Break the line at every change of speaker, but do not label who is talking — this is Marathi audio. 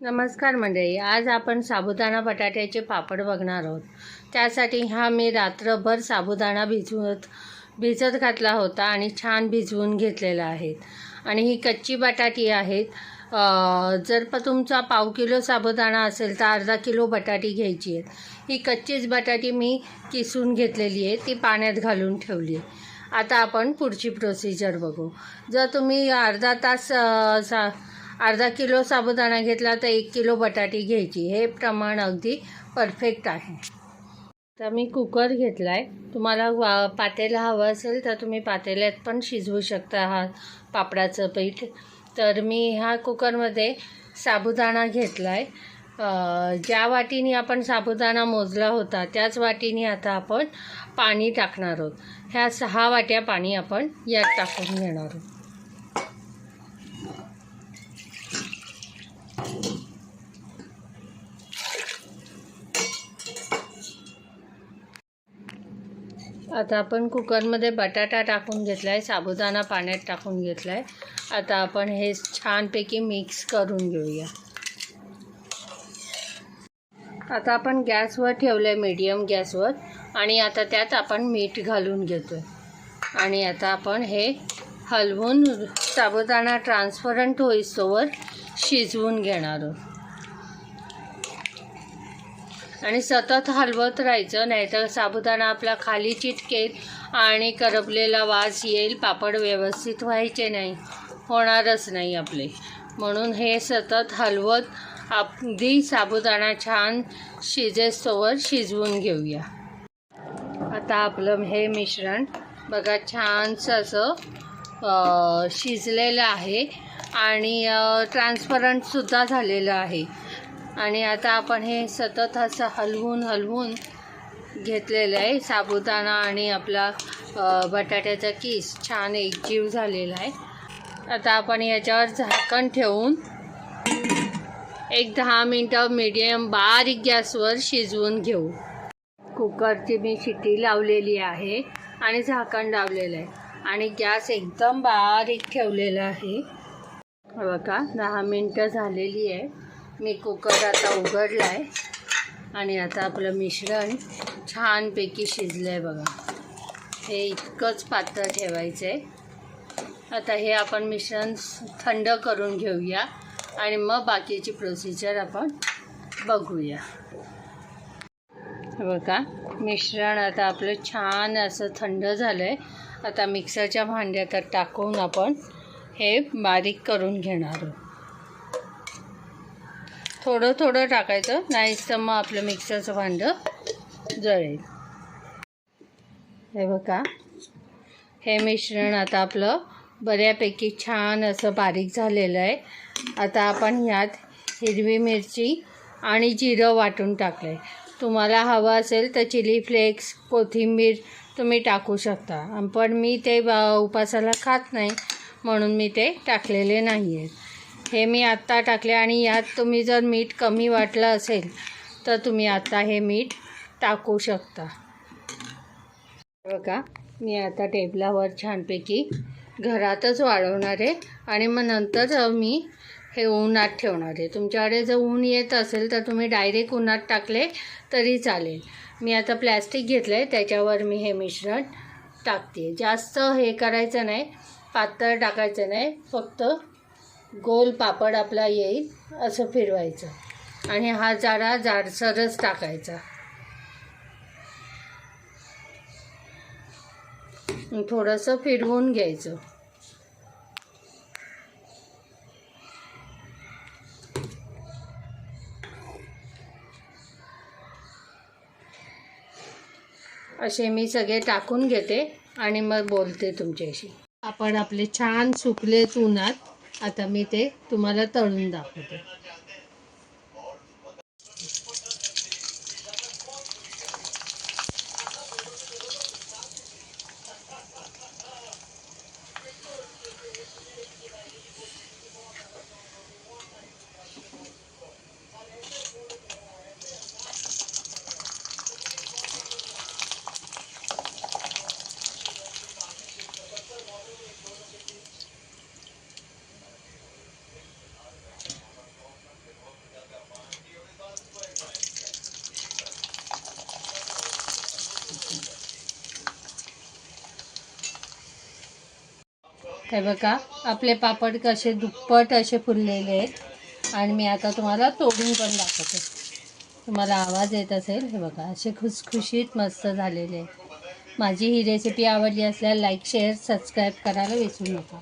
नमस्कार मंडळी आज आपण साबुदाणा बटाट्याचे पापड बघणार आहोत. त्यासाठी हा मी रात्रभर साबुदाणा भिजवत भिजत घातला होता आणि छान भिजवून घेतलेला आहे. आणि ही कच्ची बटाटी आहेत. जर प तुमचा पाव किलो साबुदाणा असेल तर अर्धा किलो बटाटी घ्यायची आहेत ही कच्चीच बटाटी मी किसून घेतलेली आहे ती पाण्यात घालून ठेवली आहे. आता आपण पुढची प्रोसिजर बघू. जर तुम्ही अर्धा तास सा अर्धा किलो साबुदाणा घेतला तर एक किलो बटाटी घ्यायची. हे प्रमाण अगदी परफेक्ट आहे. तर मी कुकर घेतला आहे तुम्हाला वा पातेला हवं असेल तर तुम्ही पातेल्यात पण शिजवू शकता हा पापडाचं पीठ. तर मी ह्या कुकरमध्ये साबुदाणा घेतला आहे ज्या वाटीने आपण साबुदाणा मोजला होता त्याच वाटीने आता आपण पाणी टाकणार आहोत. ह्या सहा वाट्या पाणी आपण यात टाकून घेणार आहोत. आता आपण कुकरमध्ये बटाटा टाकून घेतला आहे साबुदाणा पाण्यात टाकून घेतला आहे आता आपण हे छानपैकी मिक्स करून घेऊया. आता आपण गॅसवर ठेवलं आहे मीडियम गॅसवर. आणि आता त्यात आपण मीठ घालून घेतो आहे आणि आता आपण हे हलवून साबुदाणा ट्रान्सपरंट होईस्तोवर शिजवून घेणार आहोत. आणि सतत हलवत राहायचं नाहीतर साबुदाणा आपला खाली चिटकेल आणि करपलेला वास येईल पापड व्यवस्थित व्हायचे नाही होणारच नाही आपले. म्हणून हे सतत हलवत अगदी साबुदाणा छान शिजेस्तोवर शिजवून घेऊया. आता आपलं हे मिश्रण बघा छानसं असं शिजलेलं आहे आणि ट्रान्सपरंटसुद्धा झालेलं आहे. आणि आता आपण हे सतत असं हलवून हलवून घेतलेलं आहे. साबुदाणा आणि आपला बटाट्याचा किस. छान एकजीव झालेला आहे. आता आपण याच्यावर झाकण ठेवून एक दहा मिनटं मीडियम बारीक गॅसवर शिजवून घेऊ. कुकरची मी शिटी लावलेली आहे आणि झाकण लावलेलं आहे. आणि गॅस एकदम बारीक ठेवलेला आहे. बघा दहा मिनटं झालेली आहे. मी कुकर आता उघडला आहे आणि आता आपलं मिश्रण छानपैकी शिजलं आहे बघा. हे इतकंच पातळ ठेवायचं आहे आता हे आपण मिश्रण थंड करून घेऊया आणि मग बाकीची प्रोसिजर आपण बघूया. बघा मिश्रण आता आपलं छान असं थंड झालं आहे आता मिक्सरच्या भांड्यात टाकून आपण हे बारीक करून घेणार आहोत. थोडं थोडं टाकायचं. नाहीच तर मग आपलं मिक्सरचं भांडं जळेल. हे बघा. हे मिश्रण आता आपलं बऱ्यापैकी छान असं बारीक झालेलं आहे. आता आपण ह्यात हिरवी मिरची आणि जिरं वाटून टाकलं आहे तुम्हाला हवं असेल तर चिली फ्लेक्स कोथिंबीर तुम्ही टाकू शकता. पण मी ते उपासाला खात नाही म्हणून मी ते टाकलेले नाही आहेत हे मी आत्ता टाकले आणि यात तुम्ही जर मीठ कमी वाटलं असेल तर तुम्ही आता हे मीठ टाकू शकता. बघा मी आता टेबलावर छानपैकी घरातच वाळवणार आहे आणि मग नंतर मी हे उन्हात ठेवणार आहे. तुमच्याकडे जर ऊन येत असेल तर तुम्ही डायरेक्ट उन्हात टाकले तरी चालेल. मी आता प्लॅस्टिक घेतलं आहे त्याच्यावर मी हे मिश्रण टाकते. जास्त हे करायचं नाही पातळ टाकायचं नाही फक्त गोल पापड आपला येईल असं फिरवायचं. आणि हा जरा जाडसरच टाकायचा. थोडंसं फिरवून घ्यायचं. असे मी सगळे टाकून घेते आणि मग बोलते तुमच्याशी. आपण आपले छान सुकलेत उन्हात. आता मी ते तुम्हाला तळून दाखवते. हे बघा आपले पापड कसे दुप्पट असे फुललेले आहेत. आणि मी आता तुम्हाला तोडून पण दाखवते. तुम्हाला आवाज येत असेल हे बघा असे खुसखुशीत मस्त झालेले आहेत. माझी ही रेसिपी आवडली असल्यास लाईक शेअर सबस्क्राईब करायला विसरू नका.